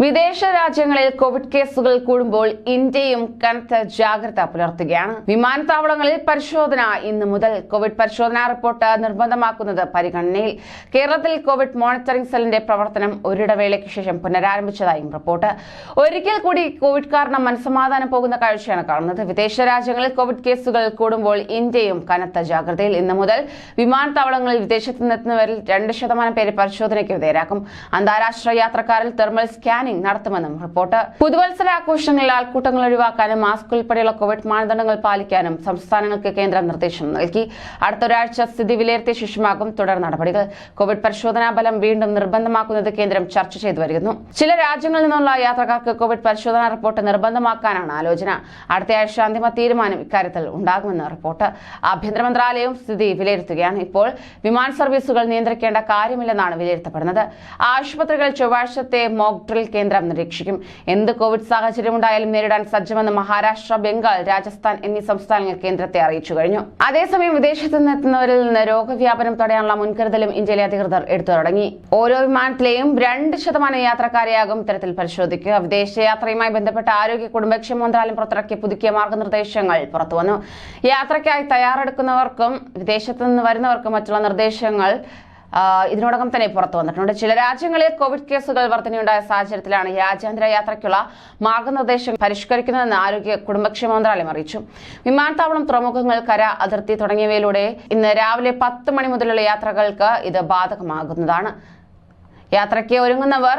വിദേശ രാജ്യങ്ങളിൽ കോവിഡ് കേസുകൾ കൂടുമ്പോൾ ഇന്ത്യയും കനത്ത ജാഗ്രത പുലർത്തുകയാണ്. വിമാനത്താവളങ്ങളിൽ പരിശോധന ഇന്ന് മുതൽ. കോവിഡ് പരിശോധനാ റിപ്പോർട്ട് നിർബന്ധമാക്കുന്നത് പരിഗണനയിൽ. കേരളത്തിൽ കോവിഡ് മോണിറ്ററിംഗ് സെല്ലിന്റെ പ്രവർത്തനം ഒരിടവേളയ്ക്ക് ശേഷം പുനരാരംഭിച്ചതായും റിപ്പോർട്ട്. ഒരിക്കൽ കൂടി കോവിഡ് കാരണം മനസ്സമാധാനം പോകുന്ന കാഴ്ചയാണ് കാണുന്നത്. വിദേശ രാജ്യങ്ങളിൽ കോവിഡ് കേസുകൾ കൂടുമ്പോൾ ഇന്ത്യയും കനത്ത ജാഗ്രതയിൽ. ഇന്ന് മുതൽ വിമാനത്താവളങ്ങളിൽ വിദേശത്ത് നിന്നെത്തുന്നവരിൽ രണ്ട് ശതമാനം പേരെ പരിശോധനയ്ക്ക് വിധേയരാക്കും. അന്താരാഷ്ട്ര യാത്രക്കാരിൽ തെർമൽ സ്കാനിംഗ് നടത്തുമെന്നും റിപ്പോർട്ട്. പുതുവത്സര ആഘോഷങ്ങളിൽ ആൾക്കൂട്ടങ്ങൾ ഒഴിവാക്കാനും മാസ്ക് ഉൾപ്പെടെയുള്ള കോവിഡ് മാനദണ്ഡങ്ങൾ പാലിക്കാനും സംസ്ഥാനങ്ങൾക്ക് കേന്ദ്രം നിർദ്ദേശം നൽകി. അടുത്ത ഒരാഴ്ച സ്ഥിതി വിലയിരുത്തിയ ശേഷമാകും തുടർ നടപടികൾ. കോവിഡ് പരിശോധനാ ബലം വീണ്ടും നിർബന്ധമാക്കുന്നത് കേന്ദ്രം ചർച്ച ചെയ്തു വരുന്നു. ചില രാജ്യങ്ങളിൽ നിന്നുള്ള യാത്രക്കാർക്ക് കോവിഡ് പരിശോധനാ റിപ്പോർട്ട് നിർബന്ധമാക്കാനാണ് ആലോചന. അടുത്തയാഴ്ച അന്തിമ തീരുമാനം ഇക്കാര്യത്തിൽ ഉണ്ടാകുമെന്ന് റിപ്പോർട്ട്. ആഭ്യന്തര മന്ത്രാലയവും സ്ഥിതി വിലയിരുത്തുകയാണ്. ഇപ്പോൾ വിമാന സർവീസുകൾ നിയന്ത്രിക്കേണ്ട കാര്യമില്ലെന്നാണ് വിലയിരുത്തപ്പെടുന്നത്. ആശുപത്രികൾ ചൊവ്വാഴ്ചത്തെ മോക്ക് ഡ്രിൽ കേന്ദ്രം നിരീക്ഷിക്കും. എന്ത് കോവിഡ് സാഹചര്യം ഉണ്ടായാലും നേരിടാൻ സജ്ജമെന്ന് മഹാരാഷ്ട്ര ബംഗാൾ രാജസ്ഥാൻ എന്നീ സംസ്ഥാനങ്ങൾ കേന്ദ്രത്തെ അറിയിച്ചു കഴിഞ്ഞു. അതേസമയം വിദേശത്ത് നിന്നെത്തുന്നവരിൽ നിന്ന് രോഗവ്യാപനം തടയാനുള്ള മുൻകരുതലും ഇന്ത്യയിലെ അധികൃതർ എടുത്തു തുടങ്ങി. ഓരോ വിമാനത്തിലെയും രണ്ട് ശതമാനം യാത്രക്കാരെയാകും ഇത്തരത്തിൽ പരിശോധിക്കുക. വിദേശ യാത്രയുമായി ബന്ധപ്പെട്ട ആരോഗ്യ കുടുംബക്ഷേമ മന്ത്രാലയം പുറത്തിറക്കിയ പുതുക്കിയ മാർഗനിർദ്ദേശങ്ങൾ പുറത്തുവന്നു. യാത്രയ്ക്കായി തയ്യാറെടുക്കുന്നവർക്കും വിദേശത്ത് നിന്ന് വരുന്നവർക്കും മറ്റുള്ള നിർദ്ദേശങ്ങൾ ഇതിനോടകം തന്നെ പുറത്തു വന്നിട്ടുണ്ട്. ചില രാജ്യങ്ങളിൽ കോവിഡ് കേസുകൾ വർധനയുണ്ടായ സാഹചര്യത്തിലാണ് രാജ്യാന്തര യാത്രയ്ക്കുള്ള മാർഗനിർദ്ദേശം പരിഷ്കരിക്കുന്നതെന്ന് ആരോഗ്യ കുടുംബക്ഷേമ മന്ത്രാലയം അറിയിച്ചു. വിമാനത്താവളം തുറമുഖങ്ങൾ കര അതിർത്തി തുടങ്ങിയവയിലൂടെ ഇന്ന് രാവിലെ പത്ത് മണി മുതലുള്ള യാത്രകൾക്ക് ഇത് ബാധകമാകുന്നതാണ്. യാത്രയ്ക്ക് ഒരുങ്ങുന്നവർ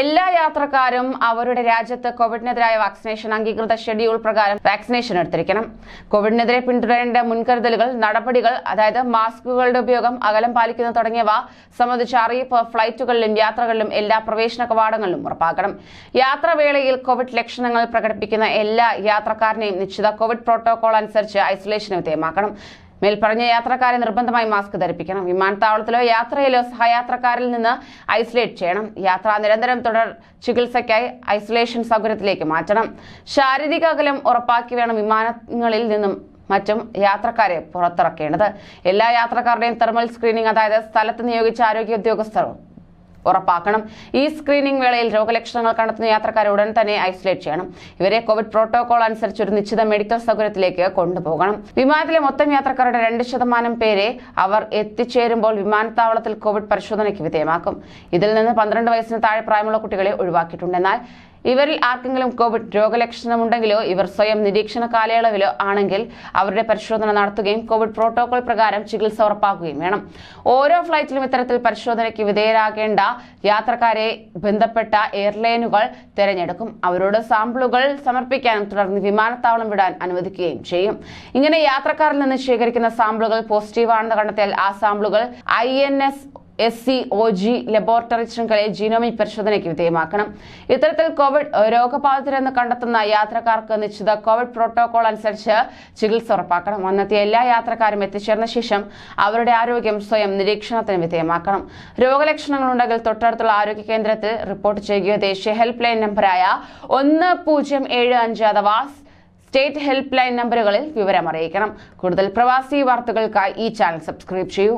എല്ലാ യാത്രക്കാരും അവരുടെ രാജ്യത്ത് കോവിഡിനെതിരായ വാക്സിനേഷൻ അംഗീകൃത ഷെഡ്യൂൾ പ്രകാരം വാക്സിനേഷൻ എടുത്തിരിക്കണം. കോവിഡിനെതിരെ പിന്തുടരേണ്ട മുൻകരുതലുകൾ നടപടികൾ അതായത് മാസ്കുകളുടെ ഉപയോഗം അകലം പാലിക്കുന്നത് തുടങ്ങിയവ സംബന്ധിച്ച അറിയിപ്പ് ഫ്ലൈറ്റുകളിലും യാത്രകളിലും എല്ലാ പ്രവേശന കവാടങ്ങളിലും ഉറപ്പാക്കണം. യാത്രാവേളയിൽ കോവിഡ് ലക്ഷണങ്ങൾ പ്രകടിപ്പിക്കുന്ന എല്ലാ യാത്രക്കാരനെയും നിശ്ചിത കോവിഡ് പ്രോട്ടോകോൾ അനുസരിച്ച് ഐസൊലേഷന് വിധേയമാക്കണം. മേൽപ്പറഞ്ഞ യാത്രക്കാരെ നിർബന്ധമായി മാസ്ക് ധരിപ്പിക്കണം. വിമാനത്താവളത്തിലോ യാത്രയിലോ സഹയാത്രക്കാരിൽ നിന്ന് ഐസൊലേറ്റ് ചെയ്യണം. യാത്ര നിരന്തരം തുടർ ചികിത്സയ്ക്കായി ഐസൊലേഷൻ സൗകര്യത്തിലേക്ക് മാറ്റണം. ശാരീരിക അകലം ഉറപ്പാക്കി വേണം വിമാനങ്ങളിൽ നിന്നും മറ്റും യാത്രക്കാരെ പുറത്തിറക്കേണ്ടത്. എല്ലാ യാത്രക്കാരുടെയും തെർമൽ സ്ക്രീനിംഗ് അതായത് സ്ഥലത്ത് നിയോഗിച്ച ആരോഗ്യ ഉദ്യോഗസ്ഥർ ഉറപ്പാക്കണം. ഈ സ്ക്രീനിംഗ് വേളയിൽ രോഗലക്ഷണങ്ങൾ കണ്ടെത്തുന്ന യാത്രക്കാരെ ഉടൻ തന്നെ ഐസൊലേറ്റ് ചെയ്യണം. ഇവരെ കോവിഡ് പ്രോട്ടോകോൾ അനുസരിച്ച് ഒരു നിശ്ചിത മെഡിക്കൽ സൗകര്യത്തിലേക്ക് കൊണ്ടുപോകണം. വിമാനത്തിലെ മൊത്തം യാത്രക്കാരുടെ രണ്ട് ശതമാനം പേരെ അവർ എത്തിച്ചേരുമ്പോൾ വിമാനത്താവളത്തിൽ കോവിഡ് പരിശോധനയ്ക്ക് വിധേയമാക്കും. ഇതിൽ നിന്ന് പന്ത്രണ്ട് വയസ്സിന് താഴെ പ്രായമുള്ള കുട്ടികളെ ഒഴിവാക്കിയിട്ടുണ്ട്. എന്നാൽ ഇവരിൽ ആർക്കെങ്കിലും കോവിഡ് രോഗലക്ഷണമുണ്ടെങ്കിലോ ഇവർ സ്വയം നിരീക്ഷണ കാലയളവിലോ ആണെങ്കിൽ അവരുടെ പരിശോധന നടത്തുകയും കോവിഡ് പ്രോട്ടോകോൾ പ്രകാരം ചികിത്സ ഉറപ്പാക്കുകയും വേണം. ഓരോ ഫ്ലൈറ്റിലും ഇത്തരത്തിൽ പരിശോധനയ്ക്ക് വിധേയരാകേണ്ട യാത്രക്കാരെ ബന്ധപ്പെട്ട എയർലൈനുകൾ തിരഞ്ഞെടുക്കും. അവരോട് സാമ്പിളുകൾ സമർപ്പിക്കാനും തുടർന്ന് വിമാനത്താവളം വിടാൻ അനുവദിക്കുകയും ചെയ്യും. ഇങ്ങനെ യാത്രക്കാരിൽ നിന്ന് ശേഖരിക്കുന്ന സാമ്പിളുകൾ പോസിറ്റീവാണെന്ന് കണ്ടെത്തിയാൽ ആ സാമ്പിളുകൾ I N S S C O G laboratory ശൃംഖലയെ genomic പരിശോധനയ്ക്ക് വിധേയമാക്കണം. ഇത്തരത്തിൽ കോവിഡ് രോഗബാധിതരെന്ന് കണ്ടെത്തുന്ന യാത്രക്കാർക്ക് നിശ്ചിത കോവിഡ് പ്രോട്ടോകോൾ അനുസരിച്ച് ചികിത്സ ഉറപ്പാക്കണം. അന്നത്തെ എല്ലാ യാത്രക്കാരും എത്തിച്ചേർന്ന ശേഷം അവരുടെ ആരോഗ്യം സ്വയം നിരീക്ഷണത്തിന് വിധേയമാക്കണം. രോഗലക്ഷണങ്ങളുണ്ടെങ്കിൽ തൊട്ടടുത്തുള്ള ആരോഗ്യ കേന്ദ്രത്തിൽ റിപ്പോർട്ട് ചെയ്യുക ദേശീയ ഹെൽപ്പ് ലൈൻ നമ്പറായ ഒന്ന് പൂജ്യം ഏഴ് അഞ്ച് അഥവാ സ്റ്റേറ്റ് ഹെൽപ്പ് ലൈൻ നമ്പറുകളിൽ വിവരം അറിയിക്കണം കൂടുതൽ പ്രവാസി വാർത്തകൾക്കായി ഈ ചാനൽ സബ്സ്ക്രൈബ് ചെയ്യൂ.